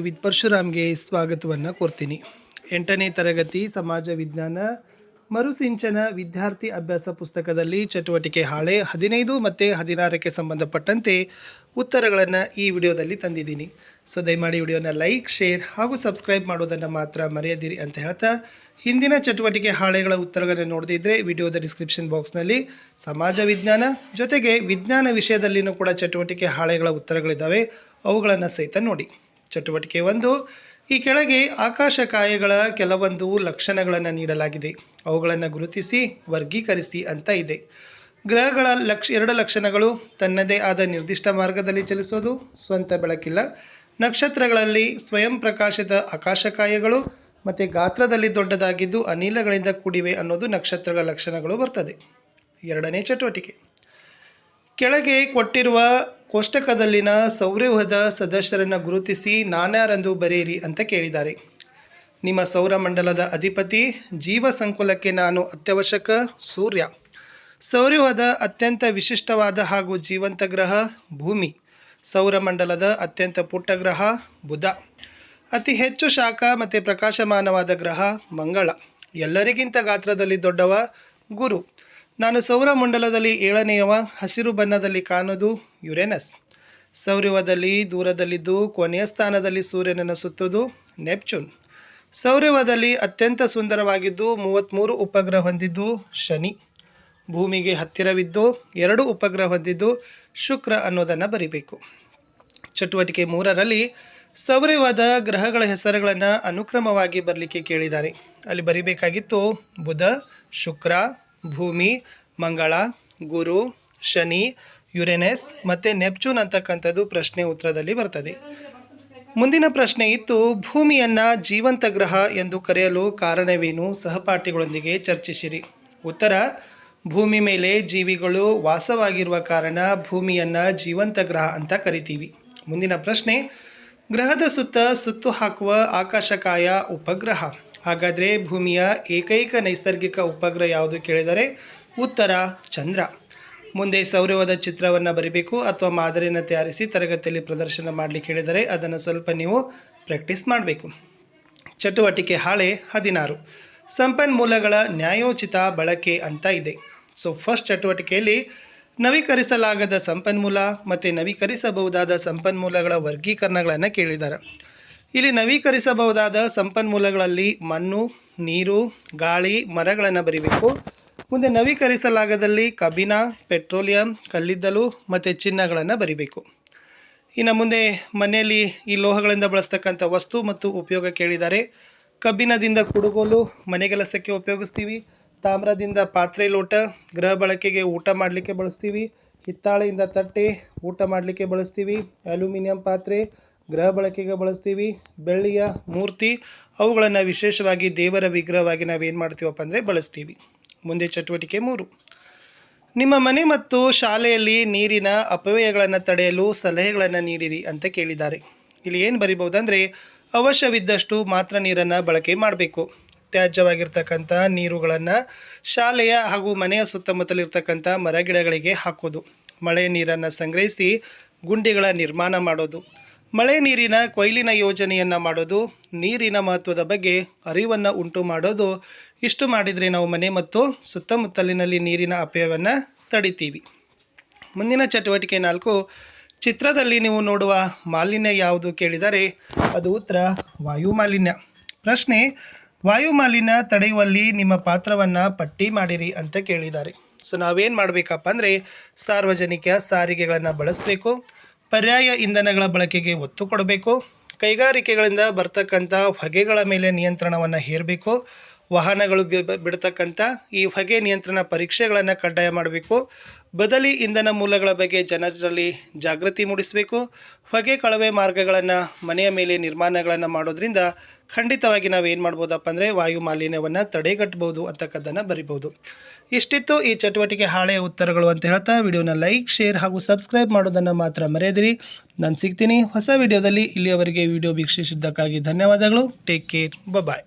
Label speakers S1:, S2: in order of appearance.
S1: ವಿದ್ ಪರಶುರಾಮ್ಗೆ ಸ್ವಾಗತವನ್ನು ಕೋರ್ತೀನಿ. ಎಂಟನೇ ತರಗತಿ ಸಮಾಜ ವಿಜ್ಞಾನ ಮರುಸಿಂಚನ ವಿದ್ಯಾರ್ಥಿ ಅಭ್ಯಾಸ ಪುಸ್ತಕದಲ್ಲಿ ಚಟುವಟಿಕೆ ಹಾಳೆ ಹದಿನೈದು ಮತ್ತು ಹದಿನಾರಕ್ಕೆ ಸಂಬಂಧಪಟ್ಟಂತೆ ಉತ್ತರಗಳನ್ನು ಈ ವಿಡಿಯೋದಲ್ಲಿ ತಂದಿದ್ದೀನಿ. ಸೊ, ದಯಮಾಡಿ ವಿಡಿಯೋನ ಲೈಕ್, ಶೇರ್ ಹಾಗೂ ಸಬ್ಸ್ಕ್ರೈಬ್ ಮಾಡೋದನ್ನು ಮಾತ್ರ ಮರೆಯದಿರಿ ಅಂತ ಹೇಳ್ತಾ, ಹಿಂದಿನ ಚಟುವಟಿಕೆ ಹಾಳೆಗಳ ಉತ್ತರಗಳನ್ನು ನೋಡದಿದ್ದರೆ ವಿಡಿಯೋದ ಡಿಸ್ಕ್ರಿಪ್ಷನ್ ಬಾಕ್ಸ್ನಲ್ಲಿ ಸಮಾಜ ವಿಜ್ಞಾನ ಜೊತೆಗೆ ವಿಜ್ಞಾನ ವಿಷಯದಲ್ಲಿನೂ ಕೂಡ ಚಟುವಟಿಕೆ ಹಾಳೆಗಳ ಉತ್ತರಗಳಿದ್ದಾವೆ ಅವುಗಳನ್ನು ಸಹಿತ ನೋಡಿ. ಚಟುವಟಿಕೆ ಒಂದು. ಈ ಕೆಳಗೆ ಆಕಾಶಕಾಯಗಳ ಕೆಲವೊಂದು ಲಕ್ಷಣಗಳನ್ನು ನೀಡಲಾಗಿದೆ. ಅವುಗಳನ್ನು ಗುರುತಿಸಿ, ವರ್ಗೀಕರಿಸಿ ಅಂತ ಇದೆ. ಗ್ರಹಗಳ ಲಕ್ಷ, ಎರಡು ಲಕ್ಷಣಗಳು ತನ್ನದೇ ಆದ ನಿರ್ದಿಷ್ಟ ಮಾರ್ಗದಲ್ಲಿ ಚಲಿಸೋದು, ಸ್ವಂತ ಬೆಳಕಿಲ್ಲ. ನಕ್ಷತ್ರಗಳಲ್ಲಿ ಸ್ವಯಂ ಪ್ರಕಾಶಿತ ಆಕಾಶಕಾಯಗಳು ಮತ್ತು ಗಾತ್ರದಲ್ಲಿ ದೊಡ್ಡದಾಗಿದ್ದು ಅನಿಲಗಳಿಂದ ಕೂಡಿವೆ ಅನ್ನೋದು ನಕ್ಷತ್ರಗಳ ಲಕ್ಷಣಗಳು ಬರ್ತದೆ. ಎರಡನೇ ಚಟುವಟಿಕೆ. ಕೆಳಗೆ ಕೊಟ್ಟಿರುವ ಕೋಷ್ಟಕದಲ್ಲಿನ ಸೌರವ್ಯೂಹದ ಸದಸ್ಯರನ್ನು ಗುರುತಿಸಿ ನಾನ್ಯಾರೆಂದು ಬರೆಯಿರಿ ಅಂತ ಕೇಳಿದ್ದಾರೆ. ನಿಮ್ಮ ಸೌರಮಂಡಲದ ಅಧಿಪತಿ ಜೀವ ಸಂಕುಲಕ್ಕೆ ನಾನು ಅತ್ಯವಶ್ಯಕ ಸೂರ್ಯ. ಸೌರ್ಯೂಹದ ಅತ್ಯಂತ ವಿಶಿಷ್ಟವಾದ ಹಾಗೂ ಜೀವಂತ ಗ್ರಹ ಭೂಮಿ. ಸೌರಮಂಡಲದ ಅತ್ಯಂತ ಪುಟ್ಟ ಗ್ರಹ ಬುಧ. ಅತಿ ಹೆಚ್ಚು ಶಾಖ ಮತ್ತು ಪ್ರಕಾಶಮಾನವಾದ ಗ್ರಹ ಮಂಗಳ. ಎಲ್ಲರಿಗಿಂತ ಗಾತ್ರದಲ್ಲಿ ದೊಡ್ಡವ ಗುರು. ನಾನು ಸೌರಮಂಡಲದಲ್ಲಿ ಏಳನೆಯವ ಹಸಿರು ಬಣ್ಣದಲ್ಲಿ ಕಾಣೋದು ಯುರೇನಸ್. ಸೌರ್ಯವದಲ್ಲಿ ದೂರದಲ್ಲಿದ್ದು ಕೊನೆಯ ಸ್ಥಾನದಲ್ಲಿ ಸೂರ್ಯನನ್ನು ಸುತ್ತೋದು ನೆಪ್ಚೂನ್. ಸೌರ್ಯವದಲ್ಲಿ ಅತ್ಯಂತ ಸುಂದರವಾಗಿದ್ದು ಮೂವತ್ತ್ಮೂರು ಉಪಗ್ರಹ ಹೊಂದಿದ್ದು ಶನಿ. ಭೂಮಿಗೆ ಹತ್ತಿರವಿದ್ದು ಎರಡು ಉಪಗ್ರಹ ಹೊಂದಿದ್ದು ಶುಕ್ರ ಅನ್ನೋದನ್ನು ಬರಿಬೇಕು. ಚಟುವಟಿಕೆ ಮೂರರಲ್ಲಿ ಸೌರ್ಯವಾದ ಗ್ರಹಗಳ ಹೆಸರುಗಳನ್ನು ಅನುಕ್ರಮವಾಗಿ ಬರಲಿಕ್ಕೆ ಕೇಳಿದ್ದಾರೆ. ಅಲ್ಲಿ ಬರಿಬೇಕಾಗಿತ್ತು ಬುಧ, ಶುಕ್ರ ಭೂಮಿ, ಮಂಗಳ, ಗುರು, ಶನಿ, ಯುರೇನಸ್ ಮತ್ತು ನೆಪ್ಚೂನ್ ಅಂತಕ್ಕಂಥದ್ದು ಪ್ರಶ್ನೆ ಉತ್ತರದಲ್ಲಿ ಬರ್ತದೆ. ಮುಂದಿನ ಪ್ರಶ್ನೆ ಇತ್ತು, ಭೂಮಿಯನ್ನು ಜೀವಂತ ಗ್ರಹ ಎಂದು ಕರೆಯಲು ಕಾರಣವೇನು? ಸಹಪಾಠಿಗಳೊಂದಿಗೆ ಚರ್ಚಿಸಿರಿ. ಉತ್ತರ, ಭೂಮಿ ಮೇಲೆ ಜೀವಿಗಳು ವಾಸವಾಗಿರುವ ಕಾರಣ ಭೂಮಿಯನ್ನು ಜೀವಂತ ಗ್ರಹ ಅಂತ ಕರಿತೀವಿ. ಮುಂದಿನ ಪ್ರಶ್ನೆ, ಗ್ರಹದ ಸುತ್ತ ಸುತ್ತು ಹಾಕುವ ಆಕಾಶಕಾಯ ಉಪಗ್ರಹ. ಹಾಗಾದರೆ ಭೂಮಿಯ ಏಕೈಕ ನೈಸರ್ಗಿಕ ಉಪಗ್ರಹ ಯಾವುದು ಕೇಳಿದರೆ ಉತ್ತರ ಚಂದ್ರ. ಮುಂದೆ ಸೌರವದ ಚಿತ್ರವನ್ನು ಬರಿಬೇಕು ಅಥವಾ ಮಾದರಿಯನ್ನು ತಯಾರಿಸಿ ತರಗತಿಯಲ್ಲಿ ಪ್ರದರ್ಶನ ಮಾಡಲಿಕ್ಕೆ ಹೇಳಿದರೆ ಅದನ್ನು ಸ್ವಲ್ಪ ನೀವು ಪ್ರಾಕ್ಟೀಸ್ ಮಾಡಬೇಕು. ಚಟುವಟಿಕೆ ಹಾಳೆ ಹದಿನಾರು. ಸಂಪನ್ಮೂಲಗಳ ನ್ಯಾಯೋಚಿತ ಬಳಕೆ ಅಂತ ಇದೆ. ಸೊ ಫಸ್ಟ್ ಚಟುವಟಿಕೆಯಲ್ಲಿ ನವೀಕರಿಸಲಾಗದ ಸಂಪನ್ಮೂಲ ಮತ್ತು ನವೀಕರಿಸಬಹುದಾದ ಸಂಪನ್ಮೂಲಗಳ ವರ್ಗೀಕರಣಗಳನ್ನು ಕೇಳಿದ್ದಾರೆ ಇಲ್ಲಿ ನವೀಕರಿಸಬಹುದಾದ ಸಂಪನ್ಮೂಲಗಳಲ್ಲಿ ಮಣ್ಣು, ನೀರು, ಗಾಳಿ, ಮರಗಳನ್ನು ಬರಿಬೇಕು. ಮುಂದೆ ನವೀಕರಿಸಲಾಗದಲ್ಲಿ ಕಬ್ಬಿಣ, ಪೆಟ್ರೋಲಿಯಂ, ಕಲ್ಲಿದ್ದಲು ಮತ್ತು ಚಿನ್ನಗಳನ್ನು ಬರಿಬೇಕು. ಇನ್ನು ಮುಂದೆ ಮನೆಯಲ್ಲಿ ಈ ಲೋಹಗಳಿಂದ ಬಳಸ್ತಕ್ಕಂಥ ವಸ್ತು ಮತ್ತು ಉಪಯೋಗ ಕೇಳಿದ್ದಾರೆ ಕಬ್ಬಿಣದಿಂದ ಕುಡುಗೋಲು ಮನೆಗೆಲಸಕ್ಕೆ ಉಪಯೋಗಿಸ್ತೀವಿ. ತಾಮ್ರದಿಂದ ಪಾತ್ರೆ ಲೋಟ, ಗೃಹ ಬಳಕೆಗೆ ಊಟ ಮಾಡಲಿಕ್ಕೆ ಬಳಸ್ತೀವಿ. ಹಿತ್ತಾಳೆಯಿಂದ ತಟ್ಟೆ, ಊಟ ಮಾಡಲಿಕ್ಕೆ ಬಳಸ್ತೀವಿ. ಅಲ್ಯೂಮಿನಿಯಂ ಪಾತ್ರೆ ಗೃಹ ಬಳಕೆಗೆ ಬಳಸ್ತೀವಿ, ಬೆಳ್ಳಿಯ ಮೂರ್ತಿ, ಅವುಗಳನ್ನು ವಿಶೇಷವಾಗಿ ದೇವರ ವಿಗ್ರಹವಾಗಿ ನಾವೇನು ಮಾಡ್ತೀವಪ್ಪ ಅಂದರೆ ಬಳಸ್ತೀವಿ. ಮುಂದೆ ಚಟುವಟಿಕೆ ಮೂರು. ನಿಮ್ಮ ಮನೆ ಮತ್ತು ಶಾಲೆಯಲ್ಲಿ ನೀರಿನ ಅಪವ್ಯಯಗಳನ್ನು ತಡೆಯಲು ಸಲಹೆಗಳನ್ನು ನೀಡಿರಿ ಅಂತ ಕೇಳಿದ್ದಾರೆ. ಇಲ್ಲಿ ಏನು ಬರಿಬಹುದಂದರೆ, ಅವಶ್ಯವಿದ್ದಷ್ಟು ಮಾತ್ರ ನೀರನ್ನು ಬಳಕೆ ಮಾಡಬೇಕು. ತ್ಯಾಜ್ಯವಾಗಿರ್ತಕ್ಕಂಥ ನೀರುಗಳನ್ನು ಶಾಲೆಯ ಹಾಗೂ ಮನೆಯ ಸುತ್ತಮುತ್ತಲಿರ್ತಕ್ಕಂಥ ಮರಗಿಡಗಳಿಗೆ ಹಾಕೋದು. ಮಳೆ ನೀರನ್ನು ಸಂಗ್ರಹಿಸಿ ಗುಂಡಿಗಳ ನಿರ್ಮಾಣ ಮಾಡೋದು. ಮಳೆ ನೀರಿನ ಕೊಯ್ಲಿನ ಯೋಜನೆಯನ್ನು ಮಾಡೋದು, ನೀರಿನ ಮಹತ್ವದ ಬಗ್ಗೆ ಅರಿವನ್ನು ಉಂಟು ಮಾಡೋದು, ಇಷ್ಟು ಮಾಡಿದರೆ ನಾವು ಮನೆ ಮತ್ತು ಸುತ್ತಮುತ್ತಲಿನಲ್ಲಿ ನೀರಿನ ಅಪಾಯವನ್ನು ತಡಿತೀವಿ. ಮುಂದಿನ ಚಟುವಟಿಕೆ ನಾಲ್ಕು, ಚಿತ್ರದಲ್ಲಿ ನೀವು ನೋಡುವ ಮಾಲಿನ್ಯ ಯಾವುದು ಕೇಳಿದರೆ ಅದು ಉತ್ತರ, ವಾಯು ಮಾಲಿನ್ಯ. ಪ್ರಶ್ನೆ, ವಾಯು ಮಾಲಿನ್ಯ ತಡೆಯುವಲ್ಲಿ ನಿಮ್ಮ ಪಾತ್ರವನ್ನು ಪಟ್ಟಿ ಮಾಡಿರಿ ಅಂತ ಕೇಳಿದ್ದಾರೆ. ಸೊ ನಾವೇನು ಮಾಡಬೇಕಪ್ಪ ಅಂದರೆ ಸಾರ್ವಜನಿಕ ಸಾರಿಗೆಗಳನ್ನು ಬಳಸಬೇಕು ಪರ್ಯಾಯ ಇಂಧನಗಳ ಬಳಕೆಗೆ ಒತ್ತು ಕೊಡಬೇಕು. ಕೈಗಾರಿಕೆಗಳಿಂದ ಬರ್ತಕ್ಕಂಥ ಹೊಗೆಗಳ ಮೇಲೆ ನಿಯಂತ್ರಣವನ್ನು ಹೇರಬೇಕು. ವಾಹನಗಳು ಬಿಡ್ತಕ್ಕಂಥ ಈ ಹೊಗೆ ನಿಯಂತ್ರಣ ಪರೀಕ್ಷೆಗಳನ್ನು ಕಡ್ಡಾಯ ಮಾಡಬೇಕು. ಬದಲಿ ಇಂಧನ ಮೂಲಗಳ ಬಗ್ಗೆ ಜನರಲ್ಲಿ ಜಾಗೃತಿ ಮೂಡಿಸಬೇಕು. ಹೊಗೆ ಕಳವೆ ಮಾರ್ಗಗಳನ್ನು ಮನೆಯ ಮೇಲೆ ನಿರ್ಮಾಣಗಳನ್ನು ಮಾಡೋದ್ರಿಂದ ಖಂಡಿತವಾಗಿ ನಾವು ಏನು ಮಾಡ್ಬೋದಪ್ಪ ಅಂದರೆ ವಾಯು ಮಾಲಿನ್ಯವನ್ನು ತಡೆಗಟ್ಟಬಹುದು ಅಂತಕ್ಕದ್ದನ್ನು ಬರಿಬೋದು. ಇಷ್ಟಿತ್ತು ಈ ಚಟುವಟಿಕೆ ಹಾಳೆಯ ಉತ್ತರಗಳು ಅಂತ ಹೇಳ್ತಾ ವಿಡಿಯೋನ ಲೈಕ್, ಶೇರ್ ಹಾಗೂ ಸಬ್ಸ್ಕ್ರೈಬ್ ಮಾಡೋದನ್ನು ಮಾತ್ರ ಮರೆಯದಿರಿ. ನಾನು ಸಿಗ್ತೀನಿ ಹೊಸ ವಿಡಿಯೋದಲ್ಲಿ. ಇಲ್ಲಿಯವರೆಗೆ ವಿಡಿಯೋ ವೀಕ್ಷಿಸಿದ್ದಕ್ಕಾಗಿ ಧನ್ಯವಾದಗಳು. Take care. ಬಾಯ್